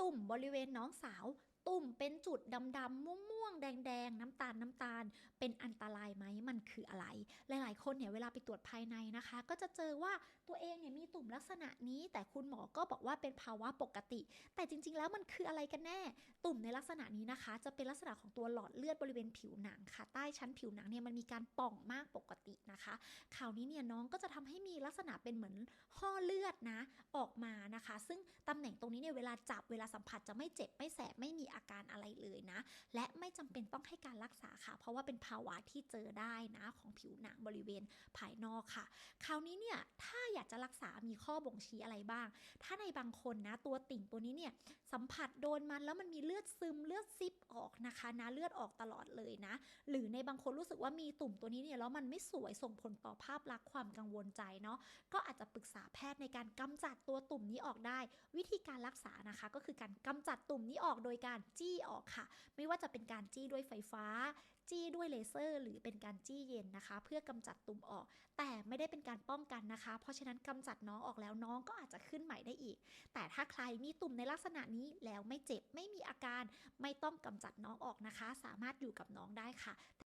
ตุ่มบริเวณน้องสาว ตุ่มเป็นจุดดำๆม่วงๆแดงๆน้ำตาลน้ำตาล เป็นอันตรายไหมมันคืออะไร หลายๆ คนเนี่ยเวลาไปตรวจภายในนะคะ ก็จะเจอว่าตัวเองเนี่ยมีตุ่มลักษณะนี้ แต่คุณหมอก็บอกว่าเป็นภาวะปกติ แต่จริงๆ แล้วมันคืออะไรกันแน่ ตุ่มในลักษณะนี้นะคะ จะเป็นลักษณะของตัวหลอดเลือดบริเวณผิวหนังค่ะใต้ชั้นผิวหนังเนี่ยมันมีการป่องมากปก นะคะคราวนี้เนี่ยน้องก็จะทำให้มีลักษณะเป็นเหมือนห่อเลือดนะออกมานะคะ ซึ่งตำแหน่งตรงนี้เนี่ยเวลาจับเวลาสัมผัสจะไม่เจ็บไม่แสบไม่มีอาการอะไรเลยนะ และไม่จำเป็นต้องให้การรักษาค่ะ เพราะว่าเป็นภาวะที่เจอได้นะของผิวหนังบริเวณภายนอกค่ะ คราวนี้เนี่ยถ้าอยากจะรักษามีข้อบ่งชี้อะไรบ้าง ถ้าในบางคนนะตัวติ่งตัวนี้เนี่ยสัมผัสโดนมันแล้วมันมีเลือดซึมเลือดซิบออกนะคะนะเลือดออกตลอดเลยนะ หรือในบางคนรู้สึกว่ามีตุ่มตัวนี้เนี่ยแล้วมันไม่สวยส่งผลต่อภาพลักษณ์ความกังวลใจเนาะก็อาจจะปรึกษาแพทย์ในการกำจัดตัวตุ่มนี้ออกได้ วิธีการรักษานะคะ ก็คือการกำจัดตุ่มนี้ออกโดยการจี้ออกค่ะ ไม่ว่าจะเป็นการจี้ด้วยไฟฟ้า จี้ด้วยเลเซอร์ หรือเป็นการจี้เย็นนะคะ เพื่อกำจัดตุ่มออก แต่ไม่ได้เป็นการป้องกันนะคะ เพราะฉะนั้นกำจัดน้องออกแล้วน้องก็อาจจะขึ้นใหม่ได้อีก แต่ถ้าใครมีตุ่มในลักษณะนี้แล้วไม่เจ็บไม่มีอาการไม่ต้องกำจัดน้องออกนะคะ สามารถอยู่กับน้องได้ค่ะ